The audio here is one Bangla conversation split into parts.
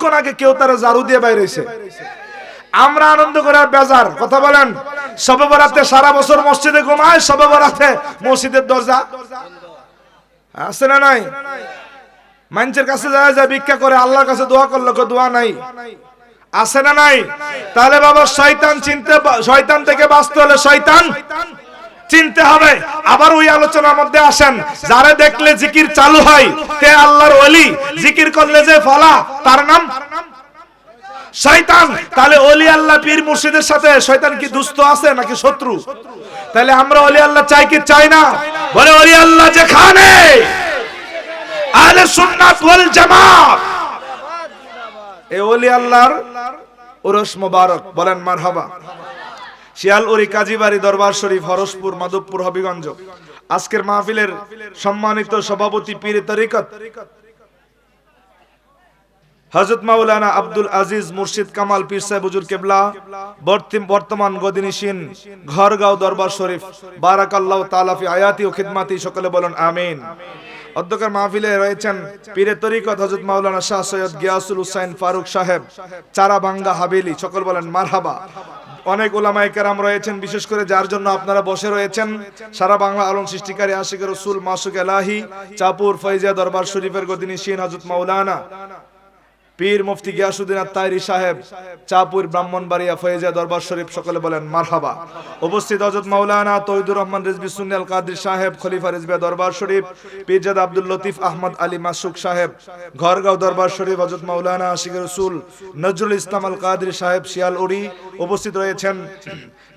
কিছুক্ষণ আগে কেউ তারা ঝাড়ু দিয়ে বাইরেছে। আমরা আনন্দ করে বেজার, কথা বলেন? সবে বরাতে সারা বছর মসজিদে ঘুমায় সবে বরাতে মসজিদের দরজা। আছে না নাই? মানুষের কাছে যায় যায় ভিক্ষা করে, আল্লাহর কাছে দোয়া করল কেউ দোয়া নাই। আছে না নাই? তাহলে বাবা, শয়তান চিনতে শয়তান থেকে বাঁচতে হলে শয়তান চিনতে হবে। আবার ওই আলোচনার মধ্যে আসেন। যারা দেখলে জিকির চালু হয় তে আল্লাহর ওলি, জিকির করলে যে ফলা, তার নাম? শয়তান। তাহলে ওলি আল্লাহ পীর মুর্শিদের সাথে শয়তান কি দুস্থ আছে নাকি শত্রু? তাহলে আমরা ওলি আল্লাহ চাই কি চাই না? বলে ওলি আল্লাহ যেখানে, আহলে সুন্নাত ওয়াল জামাত। এই ওলি আল্লাহর উরস মোবারক, বলেন মারহাবা। শিয়াল উরি কাজীবাড়ি দরবার শরীফ, হরসপুর, মাধবপুর, হবিগঞ্জ। আজকের মাহফিলের সম্মানিত সভাপতি পীর তরিকত হযরত মাওলানা আব্দুল আজিজ মুর্শিদ কামাল পীর সাহেব হুজুর কেবলা, বর্তি- বর্তমান গদিনিসীন ঘরগাঁও দরবার শরীফ, বারাকাল্লাহু তাআলা ফি আয়াতি ও খিদমাতি, সকলে বলেন আমিন। অধ্যক্ষের মাহফিলে রয়েছেন পীরে তরিকত হযরত মাওলানা শাহ সৈয়দ গিয়াসুল হুসাইন ফারুক সাহেব চারাভাঙ্গা হাবেলি, সকল বলেন মারহাবা। অনেক ওলামায়ে কেরাম রয়েছেন, বিশেষ করে যার জন্য আপনারা বসে রয়েছেন। সারা বাংলা আলম সৃষ্টিকারী আশিক রসুল, মাসুক এলাহি, চাপুর ফৈজিয়া দরবার শরীফের গদিনী শিন হযরত মাওলানা পীর মুফতি গিয়াসুদ্দিন আত্মাইরি সাহেব, চাপুর ব্রাহ্মণবাড়িয়া ফয়েজা দরবার শরীফ সকলে বলেন, মারহাবা। উপস্থিত হযরত মাওলানা তৌহিদুর রহমান রিজভী সুন্নি আল কাদের সাহেব, খলিফা রিজভিয়া দরবার শরীফ, পীরজাদা আব্দুল লতিফ আহমদ আলী মাসুক সাহেব, ঘরগাঁও দরবার শরীফ হযরত মাওলানা আশিক রসুল, নজরুল ইসলাম আল কাদের সাহেব শিয়াল উড়ি উপস্থিত রয়েছেন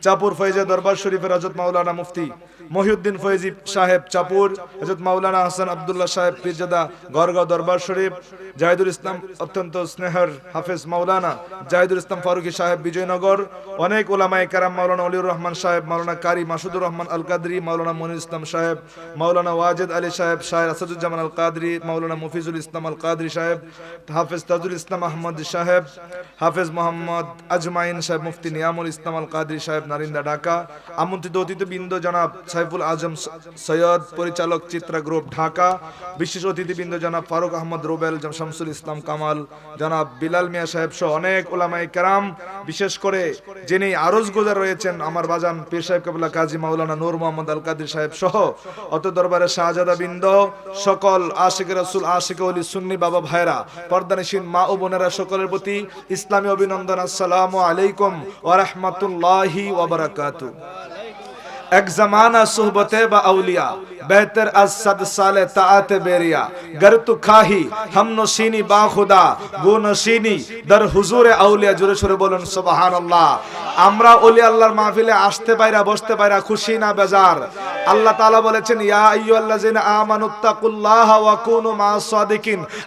চাপুর ফয়েজা দরবার শরীফের হযরত মাওলানা মুফতি মহিউদ্দিন ফয়েজি সাহেব চাপুর, হযরত মাওলানা হাসান আব্দুল্লাহ সাহেব পীরজাদা গড়গাঁও দরবার শরীফ, জাহিদুল ইসলাম অত্যন্ত স্নেহের হাফেজ মাওলানা, জাহিদুল ইসলাম ফারুকী সাহেব বিজয়নগর, অনেক ওলামায়ে কারাম মাওলানা অলিউর রহমান সাহেব, মাওলানা কারি মাসুদুর রহমান আল কাদরি মাওলানা মনির ইসলাম সাহেব, মাওলানা ওয়াজেদ আলী সাহেব শাহের আসাদুজ্জামান আল কাদরি মাওলানা মুফিজুল ইসলাম আল কাদরি সাহেব, হাফেজ তাজুল ইসলাম আহমদ সাহেব, হাফেজ মোহাম্মদ আজমাইন সাহেব মুফতি নিয়ামুল ইসলাম আল কাদরি সাহেব নারিন্দা ঢাকা, আমন্ত্রিত অতিথিবৃন্দ জনাব সাইফুল আজম সৈয়দ, পরিচালক চিত্রা গ্রুপ ঢাকা, বিশেষ অতিথিবৃন্দ জনাব ফারুক আহমদ রোবেল শামসুল ইসলাম কামাল, জনাব বিলাল মিয়া সাহেব সহ অনেক ওলামাই কেরাম, বিশেষ করে যিনি আরজ গোজার রয়েছেন আমার বাজান পীর সাহেব কাবুল্লা কাজী মাওলানা নূর মোহাম্মদ আল কাদির সাহেব সহ অত দরবারে শাহজাদা বৃন্দ, সকল আশিক রসুল, আশিক অলি সুন্নি বাবা ভাইরা পর্দানিসীন মা ও বোনেরা সকলের প্রতি ইসলামী অভিনন্দন। আসসালামু আলাইকুম। আসতে পাইরা, বসতে পাইরা খুশি না বেজার। আল্লাহ বলেছেন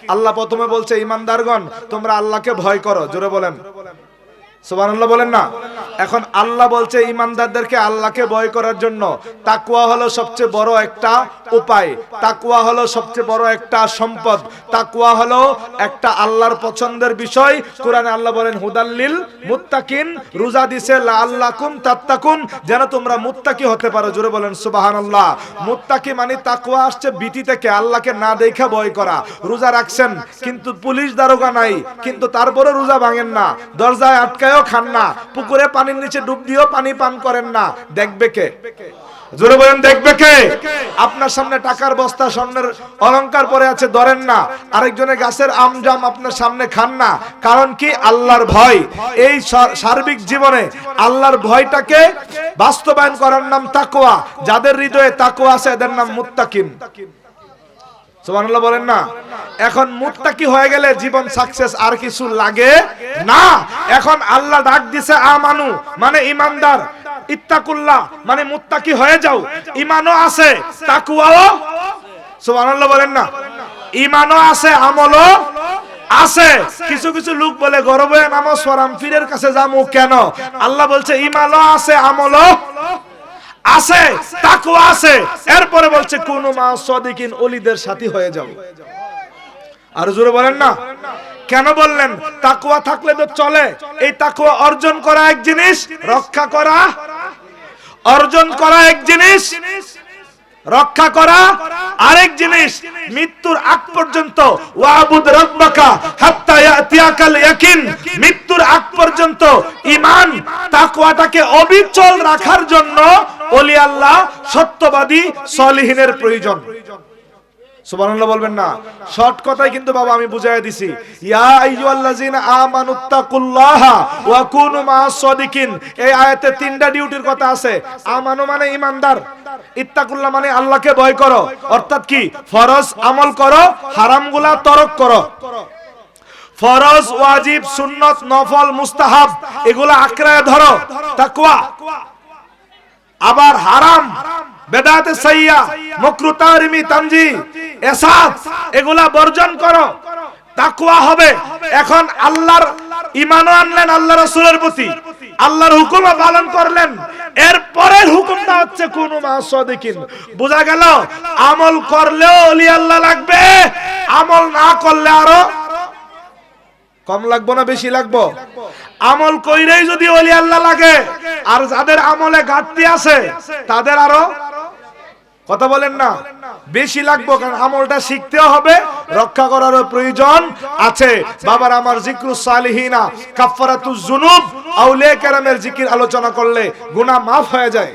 আল্লাহ প্রথমে বলছে, ইমানদারগণ, তোমরা আল্লাহকে ভয় করো। জোরে বলেন। সুবহানাল্লাহ বলেন না? এখন আল্লাহ বলছে ইমানদারদেরকে আল্লাহকে ভয় করার জন্য। তাকুয়া হলো সবচেয়ে বড় একটা উপায়। তাকুয়া হলো সবচেয়ে বড় একটা সম্পদ। তাকুয়া হলো একটা আল্লাহর পছন্দের বিষয়। কোরআনে আল্লাহ বলেন হুদাল্লিল মুত্তাকিন, রোজা দিছে, লাআল্লাকুম তাত্তাকুন। যেন তোমরা মুত্তাকি হতে পারো, জোরে বলেন, সুবহানাল্লাহ। মুত্তাকি মানে তাকুয়া আসছে বিটি থেকে, আল্লাহকে না দেখা ভয় করা। রোজা রাখছেন, কিন্তু পুলিশ দারোগা নাই, কিন্তু তারপরে রোজা ভাঙেন না। দরজায় আটকায়ও খান না। পুকুরে পানির নিচে ডুব দিয়েও পানি পান করেন না। দেখবে কে? জোরে বলেন, দেখবে কে? আপনার সামনে টাকার বস্তা, স্বর্ণের পরে আছে, ধরেন না। গাছের আমজাম আপনার সামনে খান না। কারণ কি? আল্লাহর ভয়। এই সার্বিক জীবনে আল্লাহর ভয়টাকে বাস্তবায়ন করার নাম তাকোয়া যাদের হৃদয়ে তাকোয়া আছে, এদের নাম মুত্তাকিন সুবহানাল্লাহ বলেন না। এখন মুত্তাকি হয়ে গেলে জীবন সাকসেস আর কিছু লাগে? না। এখন আল্লাহ ডাক দিছে, আমানু মানে ইমানদার, ইত্তাকুল্লাহ মানে মুত্তাকি হয়ে যাও? ইমানও আছে তাকওয়াও সুবহানাল্লাহ বলেন না। ইমানও আছে, আমলও আছে। কিছু কিছু লোক বলে, গর্বে নামাজ পড়াম, পীরের কাছে যামু কেন? আল্লাহ বলছে, ইমানও আছে, আমলও আছে, তাকওয়া আছে। এরপরে বলছে, কোন মা সদিকিন, অলিদের সাথী হয়ে যাও। আর জোরে বলেন না। কেন বললেন? তাকুয়া থাকলে তো চলে। এই তাকুয়া অর্জন করা এক জিনিস, রক্ষা করা, অর্জন করা এক জিনিস রক্ষা করা। আরেক জিনিস মৃত্যুর আগ পর্যন্ত ওয়াবুদ রাব্বাকা হাত্তা ইয়াতিয়াকাল ইয়াকিন। মৃত্যুর আগ পর্যন্ত ঈমান তাকওয়াটাকে অবিচল রাখার জন্য ওলি আল্লাহ সত্যবাদী সলিহিনের প্রয়োজন। সুবহানাল্লাহ বলবেন না। শর্ট কথাই কিন্তু বাবা আমি বুঝাই দিছি। ইয়া আইয়ুহাল্লাযিনা ওয়া কুনু মাআস সাদিকিন। এই আয়াতে তিনটা ডিউটির কথা আছে। আমানু মানে ইমানদার। ইত্তাকুল্লাহ মানে আল্লাহকে ভয় করো। অর্থাৎ কি? ফরজ আমল করো, হারামগুলা তরক করো। ফরজ, ওয়াজিব, সুন্নত, নফল, মুস্তাহাব, এগুলা আঁকড়ায় ধরো। তাকওয়া। আবার হারাম। বেদাতে সাইয়া মকরু তারিমি তানজি এসাদ এগুলা বর্জন করো। তাকওয়া হবে। এখন আল্লাহর ঈমানও আনলেন আল্লাহ রাসূলের প্রতি। আল্লাহর হুকুমও পালন করলেন। এর পরের হুকুমটা হচ্ছে কোন মাসাদিকিন বোঝা গেল, আমল করলেও ওলি আল্লাহ লাগবে, আমল না করলে আরও কম লাগবো না বেশি লাগবো? আমল কইরেই যদি ওলি আল্লাহ লাগে, আর যাদের আমলে ঘাটতি আছে, তাদের আরও কথা বলেন না। বেশি লাগবো কারণ আমলটা শিখতেও হবে রক্ষা করারও প্রয়োজন আছে। বাবার আমার জিক্রু সালিহিনা কাফারাতু জুনুব আউলে কেরামের জিকির আলোচনা করলে গুনাহ মাফ হয়ে যায়।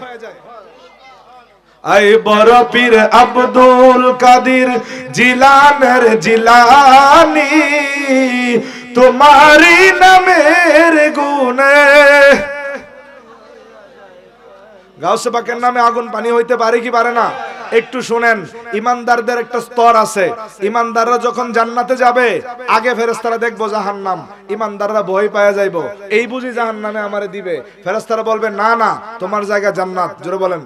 আই বড় পীর আব্দুল কাদির জিলানের জিলানি তোমারি নামের গুণে গাউসে পাকের নামে আগুন পানি হইতে পারে কি পারে না? একটু শুনেন, ইমানদারদের একটা স্তর আছে। ইমানদাররা যখন জান্নাতে যাবে, আগে ফেরেস্তারা দেখব জাহান্নাম। ইমানদাররা ভয় পাওয়া যাইবো। এই বুঝি জাহান্নামে আমারে দিবে। ফেরেস্তারা বলবে, না না, তোমার জায়গা জান্নাত। জোরে বলেন।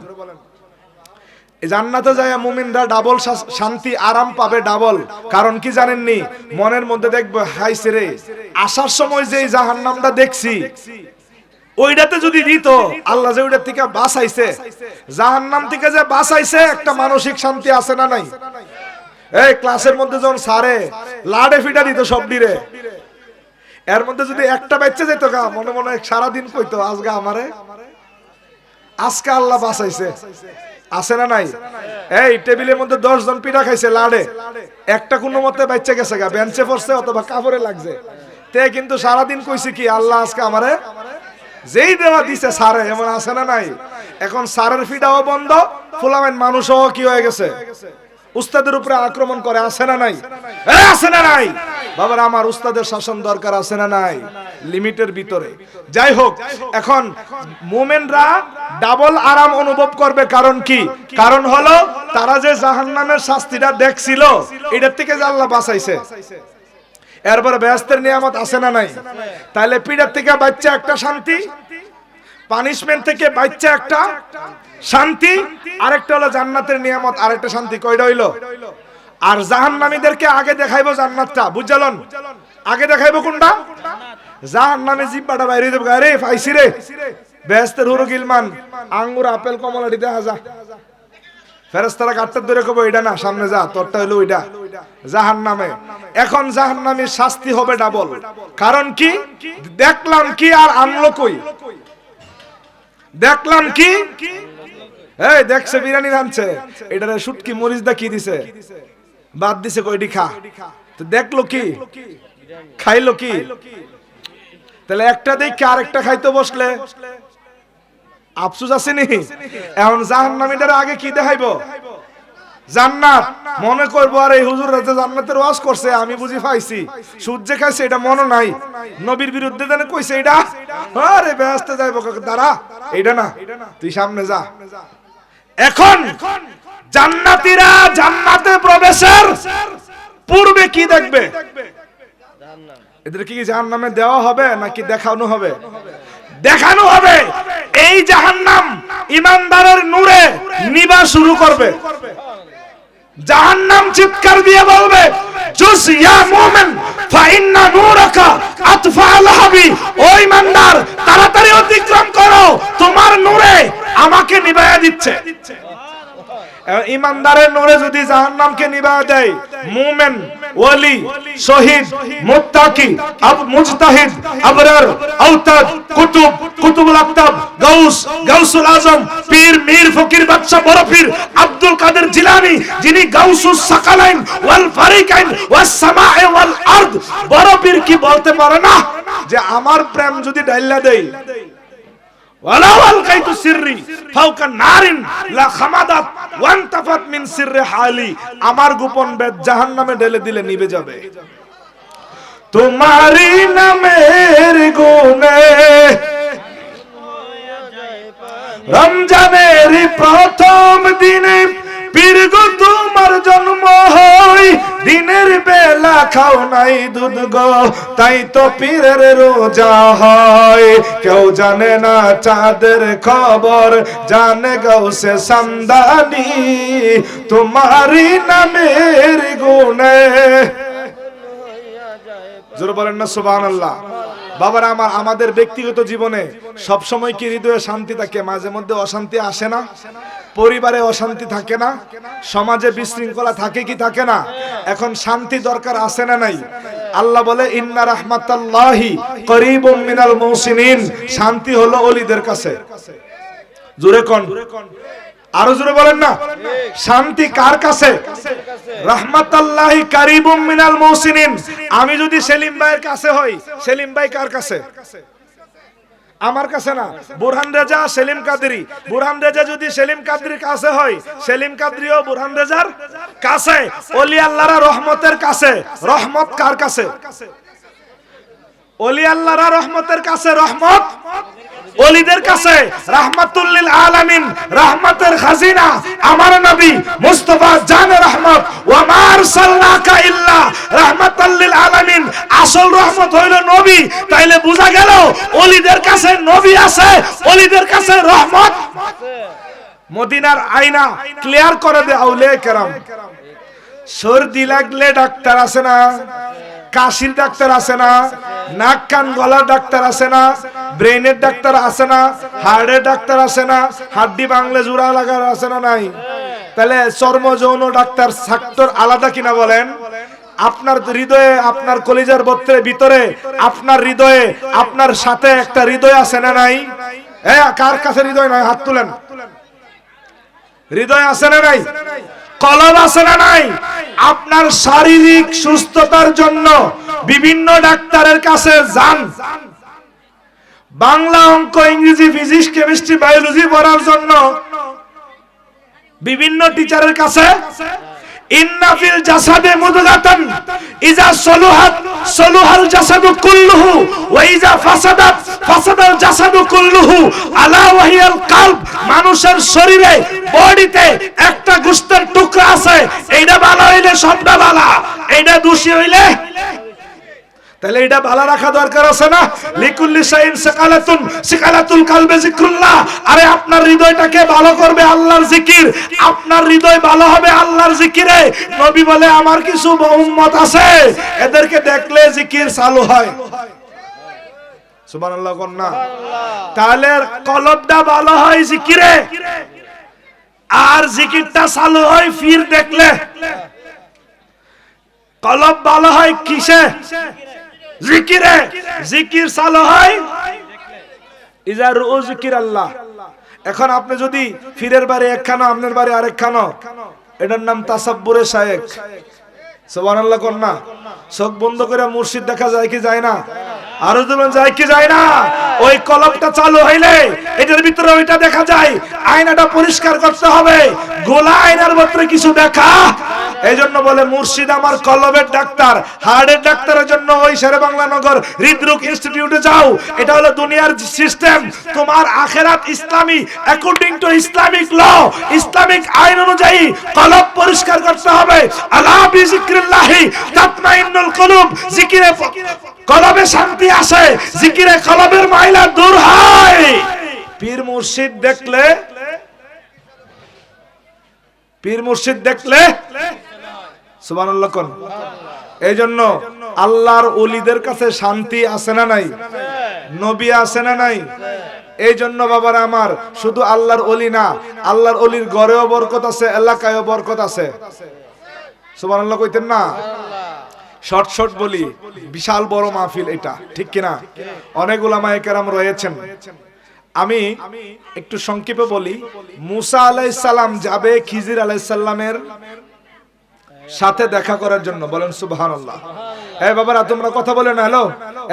জান্নাতে যায় মুমিনরা ডাবল শান্তি, আরাম পাবে ডাবল। কারণ কি জানেননি? মনের মধ্যে দেখবে হাইছে রে, আসার সময় যে জাহান্নামটা দেখছি ওইটাতে যদি দিত আল্লাহ যে ওইটার থেকে বাঁচাইছে জাহান্নাম থেকে যে বাঁচাইছে একটা মানসিক শান্তি আছে না নাই? এই ক্লাসের মধ্যে যখন সারে লাডে ফিটা দিত সব ডিরে এর মধ্যে যদি একটা বাচ্চা যেত গা মনে মনে সারাদিন কইতো আজকে আমারে? আজকে আল্লাহ বাঁচাইছে। আছে না নাই? এই টেবিলের মধ্যে দশ জন পিঠা খাইছে লাড়ে। একটা কোনো মতে বাচ্চা গেছে গা বেঞ্চে পড়ছে অথবা কাপড়ে লাগছে। তে কিন্তু সারাদিন কইছে কি আল্লাহ আজকে আমারে যেই দেওয়া দিছে সারে এমন আছে না নাই? এখন সারের ফিডাও বন্ধ ফুলামেন মানুষও কি হয়ে গেছে? উস্তাদের উপরে আক্রমণ করে আছে না নাই? আছে না নাই? বাবার, আমার উস্তাদের শাসন দরকার আছে না নাই? লিমিটের ভিতরে। যাই হোক, এখন মোমেনরা ডাবল আরাম অনুভব করবে, কারণ কি? কারণ হলো, তারা যে জাহান্নামের শাস্তিটা দেখছিল, এটার থেকে আল্লাহ বাঁচাইছে। এরপরে ব্যস্তের নিয়ামত আছে না নাই? তাহলে পিড়ার থেকে বাচ্চা একটা শান্তি পানিশমেন্ট থেকে বাচ্চা একটা শান্তি, আরেকটা হলো জান্নাতের নিয়ামত, আরেকটা শান্তি। কয়টা হইল আর জাহান্নামীদেরকে আগে দেখাইবো জান্নাতটা বুঝালন আগে দেখাইবো কোনটা? জাহান্নামে জিব্বাটা বাইরে দেবো। আরে, পাইছি রে। ব্যস্তের হুরু গিলমান আঙ্গুর, আপেল, কমলাটি দেখা যা। ফেরেস্তারা কাটতে ধরে কবে এটা না, সামনে যা, তোরটা হলো ওইটা। জাহান নামে এখন জাহান নামের শাস্তি হবে ডাবল কারণ কি? দেখলাম কি আর আনলো কই? দেখলাম কি? এই, দেখছে, বিরিয়ানি রানছে এটারে শুটকি মরিচ দা কি দিছে? বাদ দিছে কয়টি খা তো দেখল কি? খাইলো কি? তাহলে একটা দেখে আরেকটা খাইতে বসলে? আফসুস আসেনি? এখন জাহান্নামীদের আগে কি দেখাইবো? জান্নাত, মনে করব, আর এই হুজুর জান্নাতের ওয়াজ করছে, আমি বুঝি পাইছি। সূর্য খাইছে, এটা মনে নাই। নবীর বিরুদ্ধে জানে কইছে, এটা? আরে ব্যস্ত যাইবো দাঁড়া। এইটা না। তুই সামনে যা। এখন জান্নাতীরা জান্নাতে প্রবেশের পূর্বে কি দেখবে? এদের কি জাহান্নামে দেওয়া হবে নাকি দেখানো হবে? দেখানো হবে। এই জাহান্নাম ইমানদারের নূরে নিবা শুরু করবে। জাহান্নাম চিৎকার দিয়ে বলবে জুস ইয়া মুমিন ফাইন্না নূরাকা আতফা লাহাবি। ও ইমানদার তাড়াতাড়ি অতিক্রম করো তোমার নূরে আমাকে নিভায়া দিচ্ছে। ইমানদারের নূরে যদি জাহান্নামকে নিভায়া দেয় মুমিন ওয়ালি, শহীদ, মুত্তাকি, আব মুজতাহিদ, আবরার, আওতাদ, কুতুব, কুতুবুল গাউস, গাউসুল আজম, পীর মীর ফকির বাদশা বড় পীর আব্দুল কাদের জিলানী, যিনি গাউসুস সাকালাইন, ওয়াল ফারিকাইন, ওয়াস ওয়াল আরদ। বড় পীর কি বলতে পারে না? যে আমার প্রেম যদি ডাইল্লা দেই ওয়ালাউ আলকাইতু সিররি, ফাওকা নারিন আমার গোপন বেদ জাহান্নামে ঢেলে দিলে নিবে যাবে। তোমারি নামের গুনে রম দিনের বেলা খাও নাই দুধ গো, তাই তো পীরের রোজা হয়। কেউ জানে না চাঁদের খবর, জানে গো সে তোমারই নামের গুণে। জোর বলেন না, সুবহানাল্লাহ। বাবার, আমার, আমাদের ব্যক্তিগত জীবনে সব সময় কি হৃদয়ে শান্তি থাকে? মাঝে মধ্যে অশান্তি আসে না। পরিবারে অশান্তি থাকে না। সমাজে বিশৃঙ্খলা থাকে কি থাকে না? এখন শান্তি দরকার আছে না নাই? আল্লাহ বলে, ইন্না রাহমাতাল্লাহি করিবুম মিনাল মুহসিনিন। শান্তি হলো ওলিদের কাছে। জোরে কোন। আরও জোরে বলেন না। শান্তি কার কাছে? রহমাতাল্লাহি কারিবুম মিনাল মুহসিনিন। আমি যদি সেলিম ভাইয়ের কাছে হই, সেলিম ভাই কার কাছে? আমার কাছে না। বুরহান রেজা, সেলিম কাদরি। বুরহান রেজা যদি সেলিম কাদরির কাছে হয় সেলিম কাদরিও বুরহান রেজার কাছে। ওলি আল্লাহরা রহমতের কাছে। রহমত কার কাছে? ওলি আল্লাহরা রহমতের কাছে রহমত ওলিদের কাছে রাহমাতুল্লিল আলামিন, রাহমাতের খাজিনা, আমার নবী মুস্তাফা জান রহমত, ওয়া মা আরসালনাকা ইল্লা রাহমাতাল লিল আলামিন। আসল রহমত হইল নবী। তাইলে বোঝা গেল ওলিদের কাছে নবী আছে, ওলিদের কাছে রহমত। মদিনার আয়না ক্লিয়ার করে দে আউলে কেরাম। সর্দি লাগলে ডাক্তার আছে না? কাশির ডাক্তার আছে না, নাক কান গলার ডাক্তার আছে না ব্রেনের ডাক্তার আছে না, হার্টের ডাক্তার আছে না, হাড্ডি বাংলে জোড়া লাগার আছে না নাই? তাহলে চর্ম যৌন ডাক্তার সেক্টর আলাদা কিনা বলেন? আপনার হৃদয়ে, আপনার কলিজার বত্রের ভিতরে, আপনার হৃদয়ে, আপনার সাথে একটা হৃদয় আছে না নাই? হ্যাঁ কার কাছে হৃদয় নাই? হাত তুলেন। হৃদয় আছে না নাই? কলম আছে না নাই? আপনার শারীরিক সুস্থতার জন্য বিভিন্ন ডাক্তারের কাছে যান। বাংলা অঙ্ক, ইংরেজি, ফিজিক্স, কেমিস্ট্রি, বায়োলজি পড়ার জন্য বিভিন্ন টিচারের কাছে ইন্নাফিল জাসাদে মুদগাতান, ইজা সলুহাত, সলুহাল জাসাদু কুল্লুহু, ওয়া ইজা ফাসাদাত, ফাসাদাল জাসাদু কুল্লুহু, আলা ওয়াহিয়াল কালব, মানুষের শরীরে, বডিতে গোশতের টুকরা আছে এইটা ভালো হইলে সবটা ভালো। এইটা দোষী হইলে? তাহলে এটা ভালো রাখা দরকার আছে না? লিকুল্লি শাইন সাকালাতুন সিকালাতুল কালবে জিক্রুল্লাহ আরে আপনার হৃদয়টাকে ভালো করবে আল্লাহর জিকির। আপনার হৃদয় ভালো হবে আল্লাহর জিকিরে। নবী বলে আমার কিছু উম্মত আছে এদেরকে দেখলে জিকির চালু হয়। সুবহানাল্লাহ কোন না। তাহলে কলবটা ভালো হয় জিকিরে। আর জিকিরটা চালু হয় ফির দেখলে। কলব ভালো হয় কিসে? জিকিরে। জিকির চালু হয় রু জিকির আল্লাহ এখন আপনি যদি ফিরের বাড়ি একখানো আপনার বাড়ি আরেকখানো এটার নাম তাসাব্বুরে শায়েক সুবহানাল্লাহ কোন না চোখ বন্ধ করে মুর্শিদ দেখা যায় কি যায় না? আরও দুজন যায় কি যায় না? ওই কলমটা চালু হইলে এটার ভিতরে ওইটা দেখা যায়। আয়নাটা পরিষ্কার করতে হবে। গোলা আয়নার ভিতরে কিছু দেখা এই জন্য বলে মুর্শিদ আমার কলবের ডাক্তার, হার্টের ডাক্তারের জন্য ওই শেরে বাংলা নগর হৃদরোগ ইনস্টিটিউটে যাও। এটা হলো দুনিয়ার সিস্টেম। তোমার আখেরাত ইসলামী according to Islamic law Islamic আইন অনুযায়ী কলব পরিষ্কার করতে হবে। আলা বিজিক্রিল্লাহি তাতমাইন্নুল কুলুব, জিকিরে কলবে শান্তি আসে, জিকিরে কলবের মাইলা দূর হয়। পীর মুর্শিদ দেখলে, পীর মুর্শিদ দেখলে কোন? এই জন্য আল্লাহর ওলিদের কাছে শান্তি আছে না নাই? নবী আছে না নাই? এই জন্য বাবার আমার, শুধু আল্লাহর ওলি না, আল্লাহর ওলির ঘরেও বরকত আছে, এলাকায়ও বরকত আছে। সুবহানাল্লাহ কইতেন না? শর্ট শর্ট বলি, বিশাল বড় মাহফিল এটা, ঠিক কিনা? অনেক ওলামায়ে কেরাম রয়েছেন। আমি একটু সংক্ষেপে বলি, মুসা আলাইসাল্লাম যাবে খিজির আলাইসাল্লামের সাথে দেখা করার জন্য, বলেন সুবহানাল্লাহ। এই বাবারা, তোমরা কথা বলে না, হ্যালো?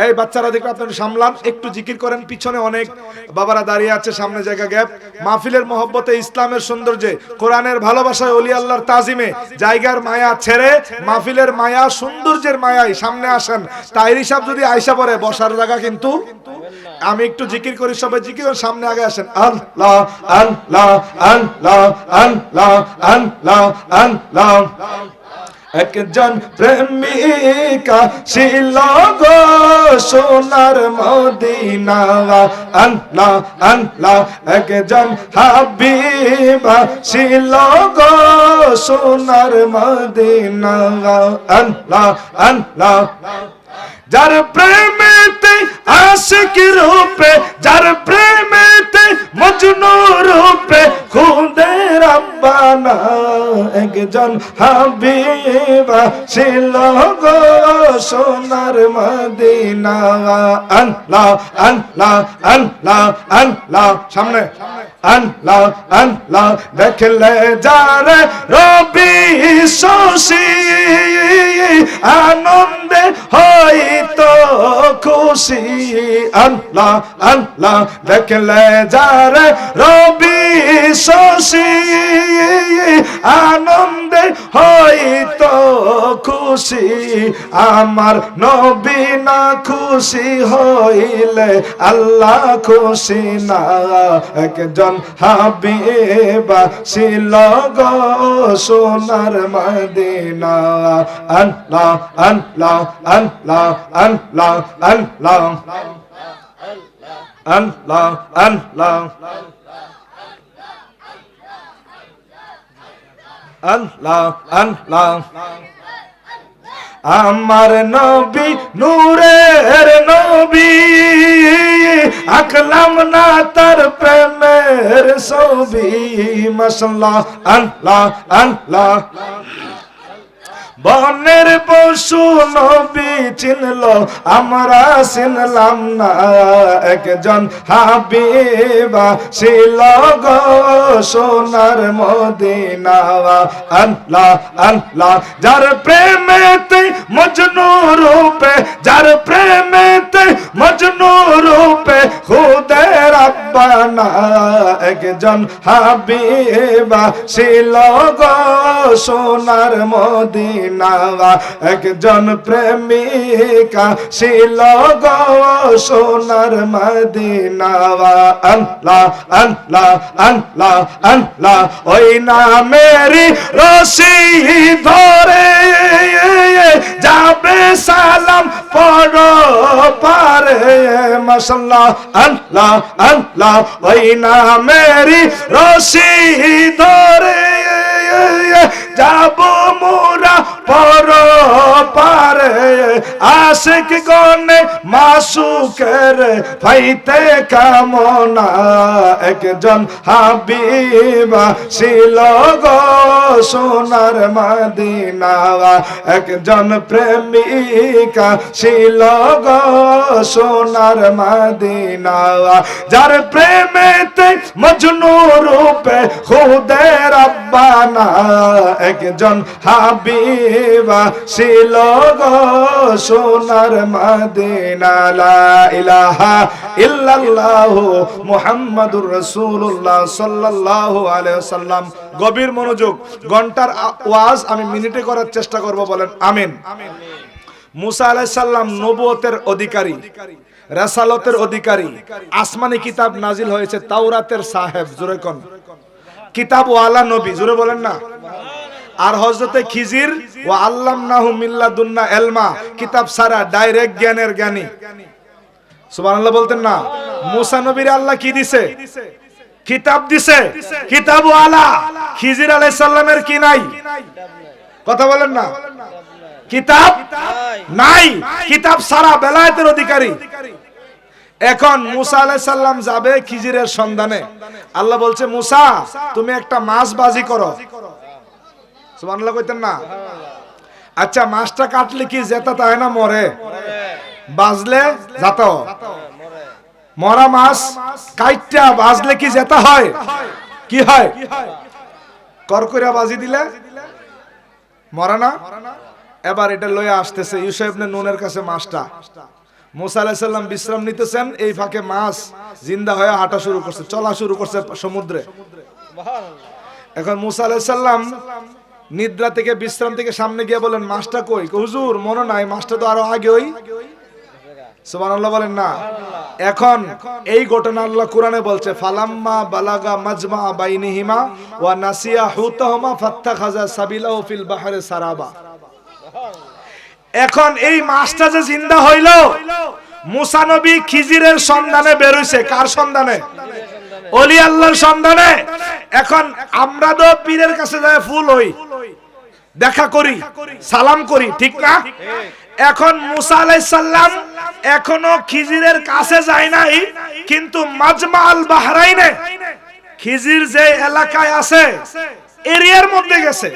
এই বাচ্চারা দেখো, আপনারা সামলান, একটু জিকির করেন, পিছনে অনেক বাবারা দাঁড়িয়ে আছে, সামনে জায়গা গ্যাপ। মাহফিলের মহব্বতে ইসলামের সৌন্দর্যে, কোরআনের ভালোবাসায় অলি আল্লাহর তাজিমে, জায়গার মায়া ছেড়ে, মাহফিলের মায়া, সৌন্দর্যের মায়ায় সামনে আসেন। তাইরি সাহেব যদি আয়সা পড়ে, বসার জায়গা কিন্তু আমি একটু জিকির করি, সবাই জিকির সামনে আগে আসেন। আল্লাহ আল্লাহ আল্লাহ আল্লাহ আল্লাহ আল্লাহ। একজন প্রেমিকা ছিল গো সোনার মদিনা আল্লাহ আল্লাহ, একজন হাবিবা ছিল গো সোনার মদিনা আল্লাহ আল্লাহ। যার প্রেমেতে আশিক রূপে, যার প্রেমেতে মজনু রূপে খুদে রব্বানা একজন হাবিবা ছিল গো সোনার মদিনা। আল্লাহ আল্লাহ আল্লাহ আল্লাহ, সামনে। আল্লাহ আল্লাহ, দেখলে যারে রবি শশী আনন্দে হইতো খুশি আল্লাহ আল্লাহ দেখলে যারে রবি শশী আনন্দে হইতো খুশি আমার নবী না খুশি হইলে আল্লাহ খুশি না। একজন হাবিবা ছিল গো সোনার Medina. Allah Allah Allah Allah Allah. Allah Allah. Allah, Allah. আমার নবী নূরের নবী। আকলাম না তার প্রেমের সবি মশলা আল্লাহ আল্লাহ। বনের পশু নবী চিনল, আমরা চিনলাম না। একজন হাবিবা গো সোনার মদিনা আল্লাহ আল্লাহ, যার প্রেমেতে মজনু রূপে, যার প্রেমেতে মজনু রূপে খুদে রব্বানা একজন হাবিবা গো সোনার মদিনা একজন প্রেমিকা ছিল গো সোনার মদিনা আল্লাহ আল্লাহ আল্লাহ আল্লাহ, ওই নামেরি রশি ধরে যাবে সালাম পড়ো পারে। মশাল্লাহ আল্লাহ আল্লাহ, ওই নামেরি রশি ধরে যাব মোরা পর পারে আশিক গনে মাসুকের ফাইতে কামনা। একজন হাবিবা ছিল গো সোনার মদিনা একজন প্রেমিকা ছিল গো সোনার মদিনা যার প্রেমেতে মজনু রূপে খুদে রব্বানা। একজন হাবিবা ছিল গো সোনার লা ইলাহা ইল্লাল্লাহ মুহাম্মাদুর রাসূলুল্লাহ সাল্লাল্লাহু আলাইহি গভীর মনোযোগ, ঘণ্টার ওয়াজ আমি মিনিটে করার চেষ্টা করব বলেন, আমিন। মুসা আলাইহিস সালাম নবুয়তের অধিকারী, রাসালতের অধিকারী, আসমানি কিতাব নাজিল হয়েছে তাওরাতের সাহেব, জোরে কিতাব ওয়ালা নবী জোরে বলেন না। আর হজরতে খিজির ও আল্লাম নাহু মিল্লাদুন্না এলমা কিতাব সারা ডাইরেক্ট জ্ঞানের জ্ঞানী। বলতেন না মুসা নবীর আল্লাহ কি দিছে? কিতাব দিছে কিতাব খিজির আলাইহিস সালামের কি নাই? কথা বলেন না। কিতাব নাই। কিতাব সারা বেলায়েতের অধিকারী। এখন মুসা আলাইহিস সালাম যাবে খিজিরের সন্ধানে। আল্লাহ বলছে মুসা তুমি একটা মাছ বাজি করো। সুবহানাল্লাহ কইতেন না? আচ্ছা মাছটা কাটলে কি জেতা তাই না মরে? বাজলে যাত। মরা মাছ কাইটটা বাজলে কি জেতা হয়? কি হয়? করকরিয়া বাজি দিলে। মরা না? এবার এটা লয়ে আসতেছে ইউসুফ নুনের কাছে মাছটা। মুসা আলাইহিস সালাম বিশ্রাম নিতেছেন এই ফাঁকে মাছ জিন্দা হয়ে হাঁটা শুরু করছে চলা শুরু করছে সমুদ্রে। এখন মুসা আলাইহিস সালাম নিদ্রা থেকে বিশ্রাম থেকে সামনে গিয়ে বলেন মাছটা কই? হুজুর মনে নাই মাছটা তো আরও আগে ওই সুবহানাল্লাহ বলেন না। এখন এই ঘটনা আল্লাহ কোরআনে বলছে ফালাম্মা বালাগা মাজমা বাইনিহিমা ওয়া নাসিয়া হুতাহুমা ফাত্তাখাযা সাবিলাহু ফিল বাহরে সারাবা। এখন এই মাছটা যে জিন্দা হইল, মুসা নবী খিজিরের সন্ধানে বেরোইছে। কার সন্ধানে? অলি আল্লাহর সন্ধানে। এখন আমরা তো পীরের কাছে যায় ফুল হই। দেখা করি, সালাম করি, ঠিক না? এখন মুসা আলাইহিস সালাম এখনও খিজিরের কাছে যায় নাই, কিন্তু মাজমা আল বাহরাইনে খিজির যে এলাকায় আছে, এরিয়ার মধ্যে গেছে।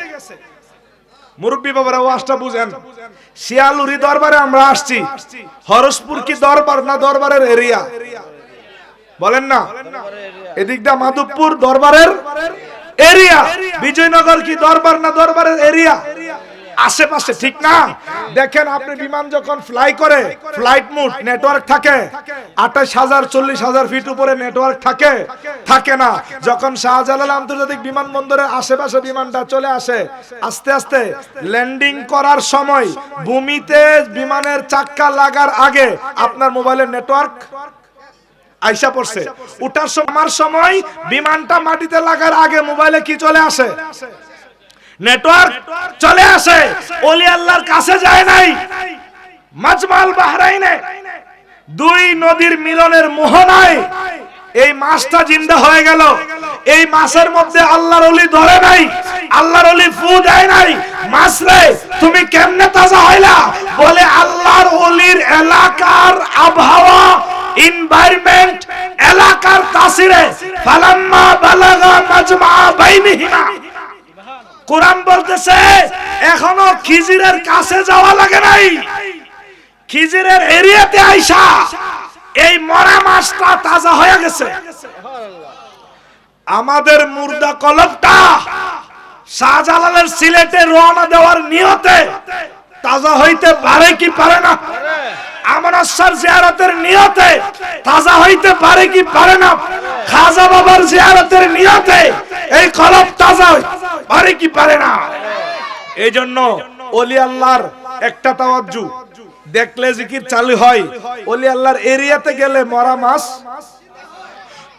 মুরব্বী বাবারা, ওয়াজটা বুঝেন। শিয়ালুরি দরবারে আমরা আসছি। হরসপুর কি দরবার না দরবারের এরিয়া? বলেন না। এদিকটা মাধবপুর দরবারের এরিয়া। বিজয়নগর কি দরবার না দরবারের এরিয়া? আশেপাশে ঠিক না? দেখেন আপনি বিমান যখন ফ্লাই করে ফ্লাইট মুড নেটওয়ার্ক থাকে, আঠাশ হাজার, চল্লিশ হাজার ফিট উপরে নেটওয়ার্ক থাকে থাকে না। যখন শাহজালাল আন্তর্জাতিক বিমানবন্দরের আশেপাশে বিমানটা চলে আসে, আস্তে আস্তে ল্যান্ডিং করার সময় ভূমিতে বিমানের চাক্কা লাগার আগে আপনার মোবাইলের নেটওয়ার্ক আইসা পড়ছে। উঠার সময় বিমানটা মাটিতে লাগার আগে মোবাইলে কি চলে আসে? নেটওয়ার্ক চলে আসে। ওলি আল্লাহর কাছে যায় নাই। মাজমাল বাহরাইনে দুই নদীর মিলনের মোহনায় এই মাছটা জিন্দা হয়ে গেল। এই মাছের মধ্যে আল্লাহর অলি ধরে নাই। আল্লাহর অলি ফু দেয় নাই। মাছ রে, তুমি কেমনে তাজা হইলা? বলে আল্লাহর অলির এলাকার আবহাওয়া এনভায়রনমেন্ট এলাকার তাসিরে, ফালাম্মা বালাগা মাজমা বাইনিহিমা। কোরআন বলতেছে, এখনও খিজিরের কাছে যাওয়া লাগে নাই। খিজিরের এরিয়াতে আইসা, এই মরা মাছটা তাজা হয়ে গেছে। আমাদের মুর্দা কলবটা শাহজালালের সিলেটে রওনা দেওয়ার নিয়তে তাজা হইতে পারে কি পারে না? আমানসার জিয়ারতের নিয়তে তাজা হইতে পারে কি পারে না? খাজা বাবার জিয়ারতের নিয়তে এই কলব তাজা পারে কি পারে না? এই জন্য অলি আল্লাহর একটা তাওয়াজ্জু। দেখলে জিকির চালু হয়। অলি আল্লাহর এরিয়াতে গেলে মরা মাছ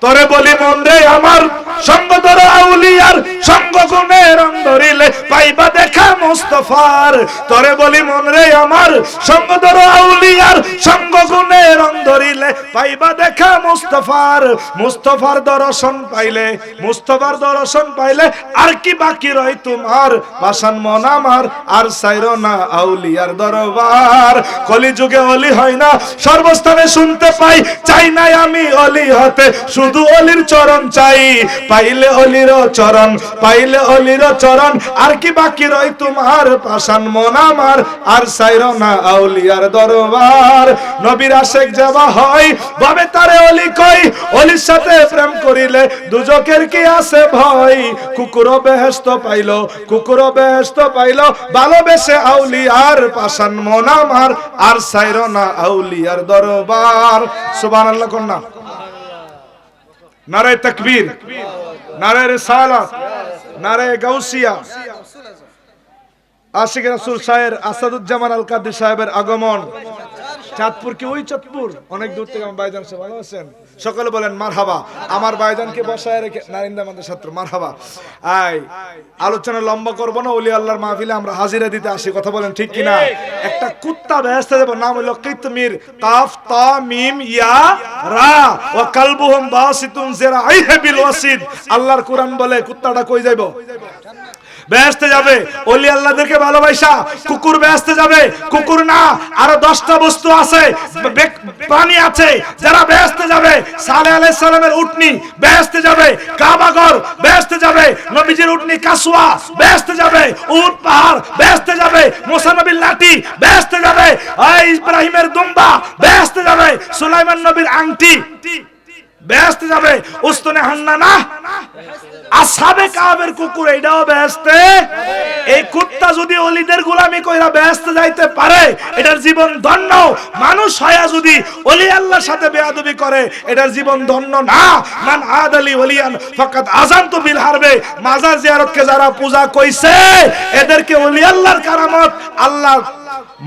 তরে বলি মন আমার সঙ্গ ধর আউলিয়ার সঙ্গ গুণে রং ধরিলে পাইবা দেখা মুস্তফার। তরে বলি মন রে আমার সঙ্গ ধর আউলিয়ার সঙ্গ গুণে রং ধরিলে পাইবা দেখা মুস্তফার। মুস্তফার দর্শন পাইলে, মুস্তফার দর্শন পাইলে আর কি বাকি রয় তোমার? পাশান মন আমার, আর সাইর না আউলিয়ার দরবার। কলি যুগে অলি হয় না, সর্বস্থানে শুনতে পাই, চাই নাই আমি অলি হতে। শুধু অলির চরণ চাই, পাইলে অলির চরণ, পাইলে অলির চরণ, আর কি বাকি রয় তোমার পাশান মন আমার, আর সাইর না আউলিয়ার দরবার। নবীর আশেক যাওয়া হয়, ভাবে তারে অলি কই, অলির সাথে প্রেম করিলে দুজকের কি আছে ভয়? কুকুর বেহেস্ত পাইল, কুকুর বেহেস্ত পাইল, ভালোবেসে আউলিয়ার পাশান মন আমার, আর সাইর না আউলিয়ার দরবার। সুবহানাল্লাহ কন্যা। নারে তকবীর নারায় রিসালাত নারায় গাউসিয়া। আশিক রাসূল সাহের আসাদুজ্জামান আল কাদের সাহেবের আগমন। চাঁদপুর কি ওই চাঁদপুর। অনেক দূর থেকে আমার ভাইজান সে ভালো আছেন। সকলে বলেন, মারহাবা। আমার ভাইজানকে বসায় রেখে, নারিন্দা আমাদের ছাত্র, মারহাবা। আই আলোচনা লম্বা করব না, ওলি আল্লাহর মাহফিলে আমরা হাজিরা দিতে আসি। কথা বলেন ঠিক কিনা? একটা কুত্তা ব্যস্ত দেব নাম হলো কিতমির। কাফ, তা, মিম, ইয়া, রা। ও কালবুহুম বাসিতুন জিরা আইহে বিল ওয়াসিদ। আল্লাহর কোরআন বলে, কুত্তাটা কই যাইবো? বেহেস্তে যাবে। অলি আল্লাহদেরকে ভালোবাসা, কুকুর বেহেস্তে যাবে। কুকুর না, আরও দশটা বস্তু আছে প্রাণী আছে, যারা বেহেস্তে যাবে। সালে আলাইহিস সালামের উটনি বেহেস্তে যাবে। কাবাগর বেহেস্তে যাবে। নবীজির উটনি কাসুয়া বেহেস্তে যাবে। উট পাহাড় বেহেস্তে যাবে। মুসা লাঠি বেহেস্তে যাবে। ইব্রাহিমের দুম্বা বেহেস্তে যাবে। সুলাইমান নবীর আংটি বেহেস্তে যাবে, উস্তনে হান্না না। আসাবে কাবের কুকুর, এটাও বেহেস্তে এই কুত্তা যদি অলিদের গোলামি কইরা বেহেস্তে যাইতে পারে, এটার জীবন ধন্য। মানুষ হয়া যদি অলি আল্লাহর সাথে বেয়াদবি করে, এটার জীবন ধন্য না। মান আদালি ওলিয়ান ফাকাত আজান তো বিল হারবে। মাজার জিয়ারতকে যারা পূজা কইছে, এদেরকে অলি আল্লাহর কারামত আল্লাহ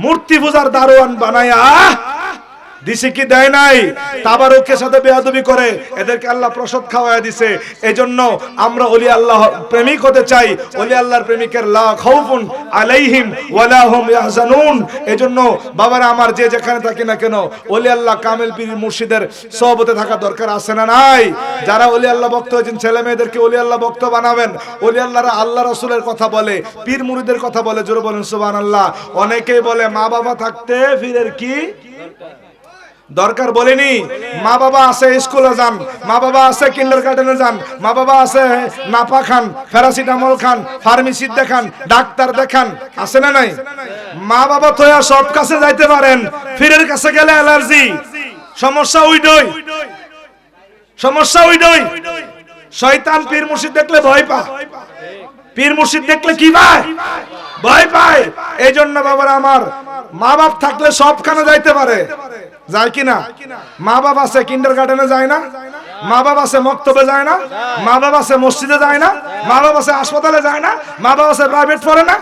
মূর্তি পূজার দারোয়ান বানায়া দিছে কি দেয় নাই? তাবারুকের সাথে বেয়াদবি করে। এদেরকে আল্লাহ প্রসাদ খাওয়ায় দিছে। এজন্য আমরা ওলি আল্লাহ প্রেমিক হতে চাই। ওলি আল্লাহর প্রেমিকের লা খাউফুন আলাইহিম ওয়ালা হুম ইয়াহজানুন। এজন্য বাবারা আমার যে যেখানে থাকি না কেন ওলি আল্লাহ কামেল পীর মুর্শিদের সহবতে থাকা দরকার আছে না নাই? যারা ওলি আল্লাহ ভক্ত হয়েছেন, ছেলে মেয়েদেরকে ওলি আল্লাহ ভক্ত বানাবেন। ওলি আল্লাহরা আল্লাহ রসুলের কথা বলে, পীর মুরিদের কথা বলে, জোরে বলেন সুবহানাল্লাহ। অনেকেই বলে, মা বাবা থাকতে ফিরের কি দরকার বলেনি। মা বাবা আছে, স্কুলে যান। মা বাবা আছে কিন্ডার গার্ডেনে যান। মা বাবা আছে, নাপা খান প্যারাসিটামল খান ফার্মেসির দেখান ডাক্তার দেখান। আছে না নাই? মা বাবা তো সব কাছে যাইতে পারেন। ফিরের কাছে গেলে অ্যালার্জি। সমস্যা উইডই। সমস্যা উইডই। শয়তান পীর মুর্শিদ দেখলে ভয় পা পীর মুর্শিদ দেখলে কি পায় ভয় পায়। এই জন্য বাবার আমার মা বাপ থাকলে সবখানে যাইতে পারে। যায় কি না মা বাপ আছে কিন্ডার গার্ডেনে যায় না। মা বাপ আছে মক্তবে যায় না। মা বাপ আছে মসজিদে যায় না। মা বাপ আছে হাসপাতালে যায় না। মা বাপ আছে প্রাইভেট পড়ে না।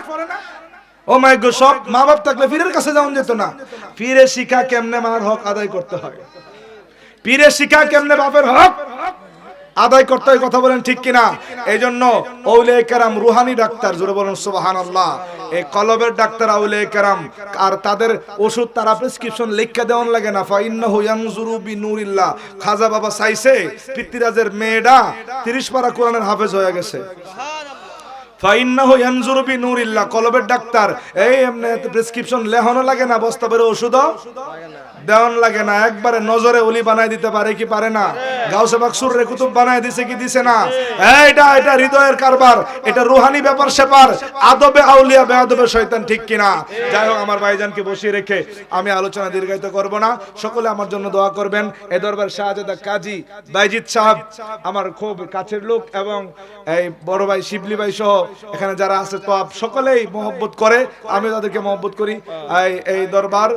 ও মাই গো সব মা বাপ থাকলে পীরের কাছে যাওয়া যেত না। পীরে শিখা কেমনে মার হক আদায় করতে হয়? পীরে শিখা কেমনে বাপের হক? আদায় করতে হয় কথা বলেন ঠিক কিনা? এই জন্য ওলে কেরাম রুহানি ডাক্তার, জোরে বলেন সুবাহান আল্লাহ এই কলবের ডাক্তার আউলে কেরাম, আর তাদের ওষুধ তারা প্রেসক্রিপশন লিখে দেওয়ান লাগে না। ফাইন্না হুয়ানজুরু বি নূরিল্লাহ খাজা বাবা চাইছে পিতৃরাজের মেয়েটা তিরিশ পারা কোরআনের হাফেজ হয়ে গেছে। কলবের ডাক্তার, এই এমনি প্রেসক্রিপশন লেহানো লাগে না বস্তা বের ওষুধও? দেওয়ান লাগে না, একবারে নজরে উলি বানাই দিতে পারে কি পারে না? গাউসে বাকসুর রে কুতুব বানাই দিছে কি দিছে না? এইটা এটা হৃদয়ের কারবার, এটা রুহানি ব্যাপার সেপার, আদবে আউলিয়া বেআদবে শয়তান ঠিক কিনা? যাই হোক, আমার ভাইজানকে বসিয়ে রেখে আমি আলোচনা দীর্ঘায়িত করব না। সকলে আমার জন্য দোয়া করবেন। এ দরবার শাহজাদা কাজী বাইজিৎ সাহেব, আমার খুব কাছের লোক এবং এই বড় ভাই শিবলি ভাই সহ এখানে যারা আছে, তো সকলেই মহব্বত করে আমি তাদেরকে মহব্বত করি। এই দরবার